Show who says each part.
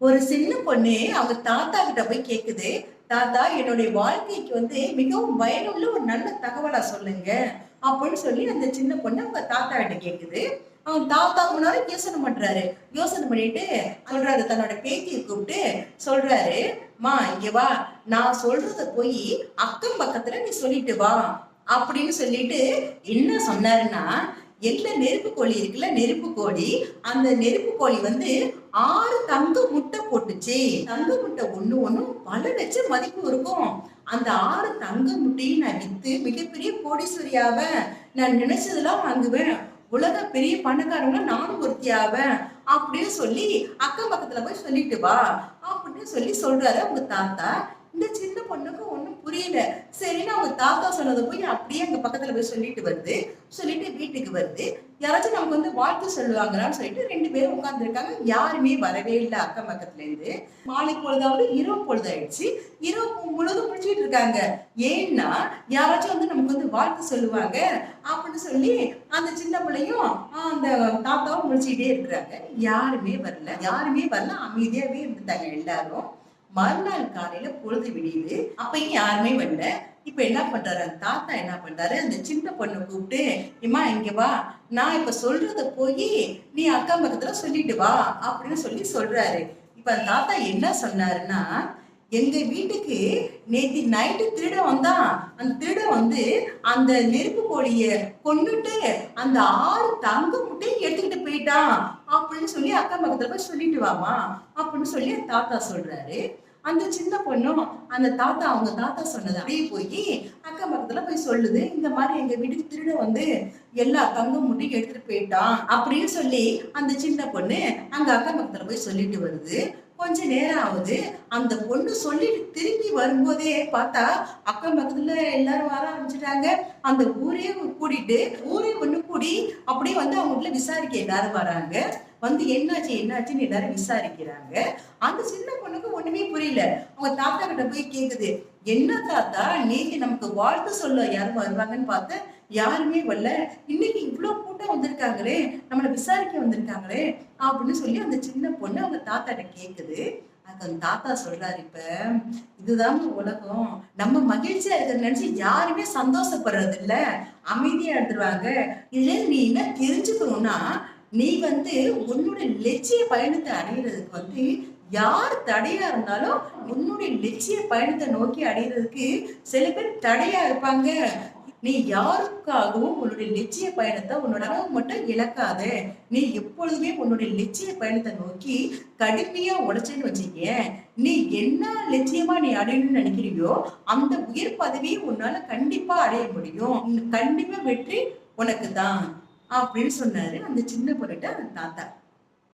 Speaker 1: ஒரு சின்ன பொண்ணு அவங்க தாத்தா கிட்ட போய் கேக்குது தாத்தா என்னுடைய வாழ்க்கைக்கு வந்து மிகவும் பயனுள்ள ஒரு நல்ல தகவலா சொல்லுங்க. அப்படின்னு சொல்லி அந்த சின்ன பொண்ணு அவங்க தாத்தா கிட்ட கேக்குது. அவங்க தாத்தா முன்னாடி யோசனை பண்றாரு. யோசனை பண்ணிட்டு சொல்றாரு தன்னோட பேத்தியை கூப்பிட்டு சொல்றாரு மா இங்க வா. நான் சொல்றத போய் அக்கம் பக்கத்துல நீ சொல்லிட்டு வா. அப்படின்னு சொல்லிட்டு என்ன சொன்னாருன்னா எல்ல நெருப்பு கோழி இருக்குல்ல நெருப்பு கோழி அந்த நெருப்பு கோழி வந்து ஆறு தங்க முட்டை போட்டுச்சு. தங்க முட்டை ஒண்ணு ஒண்ணும் பல லட்சம் மதிப்பு இருக்கும். அந்த ஆறு தங்க முட்டையும் நான் வித்து மிகப்பெரிய கோடீஸ்வரியாவேன். நான் நினைச்சதெல்லாம் வாங்குவேன். உலக பெரிய பணக்காரங்க நானும் ஒருத்தியாவேன். அப்படின்னு சொல்லி அக்கம் பக்கத்துல போய் சொல்லிட்டு வா. அப்படின்னு சொல்லி சொல்றாரு அவங்க தாத்தா. இந்த சின்ன பொண்ணுக்கு ஒண்ணும் புரியல. சரின்னு அவங்க தாத்தா சொன்னதை போய் அப்படியே அங்க பக்கத்துல போய் சொல்லிட்டு வருது சொல்லிட்டு வீட்டுக்கு வருது யாராச்சும் நமக்கு வந்து வாழ்த்து சொல்லுவாங்களான்னு சொல்லிட்டு ரெண்டு பேரும் உட்காந்துருக்காங்க யாருமே வரவே இல்லை அக்கம் பக்கத்துல இருந்து. மாலை பொழுதாவது இரவு பொழுது ஆயிடுச்சு. இரவு முழுதும் முடிச்சுட்டு இருக்காங்க. ஏன்னா யாராச்சும் வந்து நமக்கு வந்து வாழ்த்து சொல்லுவாங்க அப்படின்னு சொல்லி அந்த சின்ன பிள்ளையும் அந்த தாத்தாவும் முடிச்சுக்கிட்டே இருக்கிறாங்க. யாருமே வரல. யாருமே வரல. அமைதியாவே இருந்துட்டாங்க எல்லாரும். மறுநாள் காலையில பொழுது விடியுது. அப்பயும் யாருமே வரல. இப்ப என்ன பண்றாரு? அந்த தாத்தா என்ன பண்றாரு? அந்த சின்ன பொண்ணு கூப்பிட்டு இம்மா இங்க வா. நான் இப்ப சொல்றத போய் நீ அக்கம் பக்கத்துல சொல்லிட்டு வா அப்படின்னு சொல்லி சொல்றாரு. இப்ப அந்த தாத்தா என்ன சொன்னாருன்னா எங்க வீட்டுக்கு நேத்தி நைட்டு திருட வந்தான். அந்த திருட வந்து அந்த நெருப்பு கோழிய கொன்னுட்டு அந்த ஆறு தங்க முட்டையும் எடுத்துக்கிட்டு போயிட்டான். அப்படின்னு சொல்லி அக்கம் பக்கத்துல போய் சொல்லிட்டு வாமா அப்படின்னு சொல்லி தாத்தா சொல்றாரு. அந்த சின்ன பொண்ணும் அந்த தாத்தா அவங்க தாத்தா சொன்னது அப்படியே போய் அக்கம் பக்கத்துல போய் சொல்லுது இந்த மாதிரி எங்க வீட்டுக்கு திருட வந்து எல்லா தங்கம் முட்டையும் எடுத்துட்டு போயிட்டான் அப்படின்னு சொல்லி அந்த சின்ன பொண்ணு அங்க அக்கம் பக்கத்துல போய் சொல்லிட்டு வருது. கொஞ்ச நேரம் ஆகுது அந்த பொண்ணு சொல்லிட்டு திரும்பி வரும்போதே பார்த்தா அக்கம் பக்கத்துல எல்லாரும் வர ஆரம்பிச்சிட்டாங்க. அந்த ஊரே கூட்டிட்டு ஊரே ஒண்ணு கூடி அப்படியே வந்து அவங்க வீட்டுல விசாரிக்க எல்லாரும் வராங்க. வந்து என்னாச்சு என்னாச்சுன்னு எல்லாரும் விசாரிக்கிறாங்க. அந்த சின்ன பொண்ணுக்கு ஒண்ணுமே புரியல. அவங்க தாத்தா கிட்ட போய் கேக்குது. என்ன தாத்தா நீங்க நமக்கு வாழ்த்து சொல்ல யாரும் வருவாங்கன்னு பார்த்தா யாருமே வரல. இன்னைக்கு இவ்வளவு வந்திருக்காங்களே நம்மளை விசாரிக்க வந்திருக்காங்களே அப்படின்னு சொல்லி அந்த சின்ன பொண்ணு அவங்க தாத்தாட்ட கேக்குது. அதுக்கு அந்த தாத்தா சொல்றாரு இப்ப இதுதான் உலகம். நம்ம மகிழ்ச்சியா இருக்கிறத நினைச்சு யாருமே சந்தோஷப்படுறது இல்ல அமைதியா எடுத்துருவாங்க இதுல நீ என்ன தெரிஞ்சுக்கணும்னா நீ வந்து உன்னோட லட்சிய பயணத்தை அடையிறதுக்கு வந்து யார் தடையா இருந்தாலும் உன்னுடைய லட்சிய பயணத்தை நோக்கி அடையிறதுக்கு சில பேர் தடையா இருப்பாங்க. நீ யாருக்காகவும் உன்னுடைய லட்சிய பயணத்தை உன்னோட மட்டும் இழக்காத. நீ எப்பொழுதுமே உன்னுடைய லட்சிய பயணத்தை நோக்கி கடுமையா உழைச்சேன்னு வச்சுக்க நீ என்ன லட்சியமா நீ அடையணும்னு நினைக்கிறியோ அந்த உயர் பதவியை உன்னால கண்டிப்பா அடைய முடியும். கண்டிப்பா வெற்றி உனக்கு தான் அப்படின்னு சொன்னாரு அந்த சின்ன பொருட்ட அந்த தாத்தா.